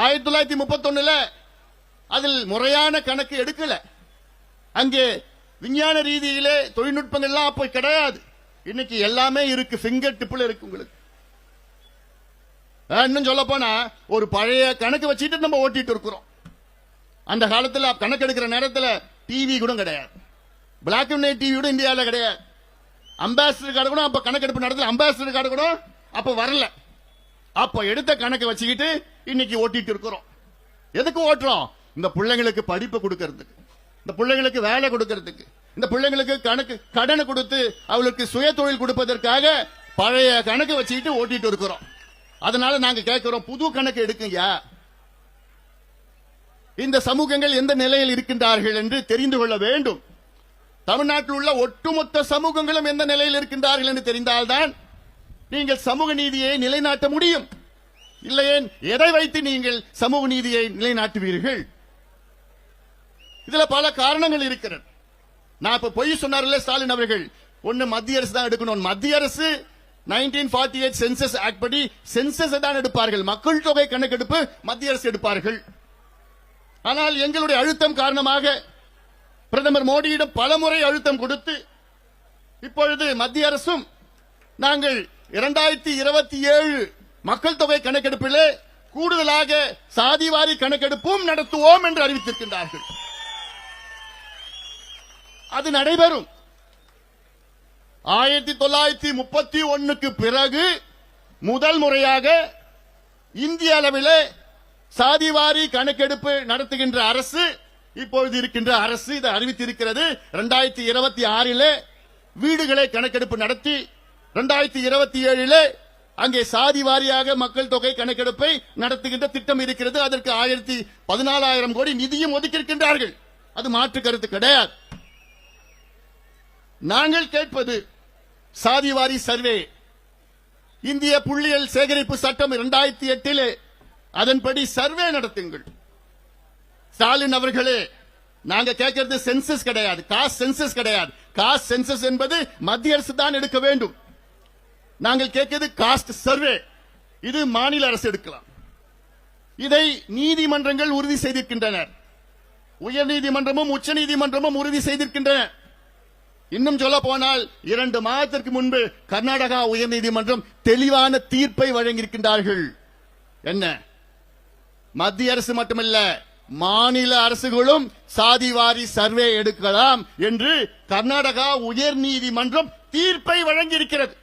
ஆயிரத்தி தொள்ளாயிரத்தி முப்பத்தொன்னுல அதில் முறையான கணக்கு எடுக்கல. அங்கே விஞ்ஞான ரீதியிலே தொழில்நுட்பங்கள்லாம் அப்போ கிடையாது. இன்னைக்கு எல்லாமே இருக்கு ஃபிங்கர் டிப்ல இருக்கு உங்களுக்கு. இன்னும் சொல்ல போனா ஒரு பழைய கணக்கு வச்சுட்டு நம்ம ஓட்டிட்டு இருக்கிறோம். அந்த காலத்துல கணக்கு எடுக்கிற நேரத்தில் டிவி கூட கிடையாது. பிளாக் அண்ட் ஒயிட் டிவி கூட இந்தியாவில் கிடையாது. அம்பாசிடர் கார்டு கூட அப்ப கணக்கெடுப்பு நடத்தல. அம்பாசிடர் கார்டு கூட அப்ப வரல. அப்ப எடுத்த கணக்கு வச்சுக்கிட்டு இன்னைக்கு ஓட்டிட்டு இருக்கிறோம். எதுக்கு ஓட்டுறோம்? இந்த பிள்ளைங்களுக்கு படிப்பு கொடுக்கறதுக்கு இந்த பிள்ளைங்களுக்கு வேலை கொடுக்கறதுக்கு இந்த பிள்ளைங்களுக்கு கணக்கு கடனை கொடுத்து அவளுக்கு சுய தொழில் கொடுப்பதற்காக பழைய கணக்கு வச்சுக்கிட்டு ஓட்டிட்டு இருக்கிறோம். அதனால நாங்க கேட்கிறோம் புது கணக்கு எடுக்குங்க இந்த சமூகங்கள் எந்த நிலையில் இருக்கின்றார்கள் என்று தெரிந்து கொள்ள வேண்டும். தமிழ்நாட்டில் உள்ள ஒட்டுமொத்த சமூகங்களும் எந்த நிலையில் இருக்கின்றார்கள் என்று தெரிந்தால்தான் நீங்கள் சமூக நீதியை நிலைநாட்ட முடியும். இல்லையேன்? எதை வைத்து நீங்கள் சமூக நீதியை நிலைநாட்டுவீர்கள்? இதுல பல காரணங்கள் இருக்கிறது. நான் இப்ப பொய் சொன்னார்ல ஸ்டாலின் அவர்கள். ஒண்ணு மத்திய அரசு தான் எடுக்கணும். மத்திய அரசு 1948 ஃபார்ட்டி எயிட் சென்சஸ் ஆக்ட் படி சென்சஸ் தான் எடுப்பார்கள். மக்கள் தொகை கணக்கெடுப்பு மத்திய அரசு எடுப்பார்கள். ஆனால் எங்களுடைய அழுத்தம் காரணமாக பிரதமர் மோடியிடம் பலமுறை அழுத்தம் கொடுத்து இப்பொழுது மத்திய அரசும் நாங்கள் இரண்டாயிரத்தி இருபத்தி ஏழு மக்கள் தொகை கணக்கெடுப்பிலே கூடுதலாக சாதிவாரி கணக்கெடுப்பும் நடத்துவோம் என்று அறிவித்திருக்கின்றார்கள். அது நடைபெறும். ஆயிரத்தி தொள்ளாயிரத்தி முப்பத்தி ஒன்னுக்கு பிறகு முதல் முறையாக இந்திய அளவிலே சாதிவாரி கணக்கெடுப்பு நடத்துகின்ற அரசு இப்பொழுது இருக்கின்ற அரசு இதை அறிவித்திருக்கிறது. இரண்டாயிரத்தி இருபத்தி ஆறிலே வீடுகளை கணக்கெடுப்பு நடத்தி இரண்டாயிரத்தி இருபத்தி ஏழிலே அங்கே சாதி வாரியாக மக்கள் தொகை கணக்கெடுப்பை நடத்துகின்ற திட்டம் இருக்கிறது. அதற்கு ஆயிரத்தி பதினாலாயிரம் கோடி நிதியும் ஒதுக்கியிருக்கின்றார்கள். அது மாற்று கருத்து கிடையாது. நாங்கள் கேட்பது சாதிவாரி சர்வே. இந்திய புள்ளியியல் சேகரிப்பு சட்டம் இரண்டாயிரத்தி எட்டிலே அதன்படி சர்வே நடத்துங்கள். ஸ்டாலின் அவர்களே நாங்க கேட்கறது சென்சஸ் கிடையாது. காஸ்ட் சென்சஸ் கிடையாது. காஸ்ட் சென்சஸ் என்பது மத்திய அரசு தான் எடுக்க வேண்டும். நாங்கள் கேட்கிறது காஸ்ட் சர்வே இது மாநில அரசு எடுக்கலாம். இதை நீதிமன்றங்கள் உறுதி செய்திருக்கின்றனர். உயர்நீதிமன்றமும் உச்சநீதிமன்றமும் உறுதி செய்திருக்கின்றன. இன்னும் சொல்ல போனால் இரண்டு மாதத்திற்கு முன்பு கர்நாடகா உயர்நீதிமன்றம் தெளிவான தீர்ப்பை வழங்கியிருக்கின்றார்கள். என்ன? மத்திய அரசு மட்டுமல்ல மாநில அரசுகளும் சாதிவாரி சர்வே எடுக்கலாம் என்று கர்நாடகா உயர்நீதிமன்றம் தீர்ப்பை வழங்கியிருக்கிறது.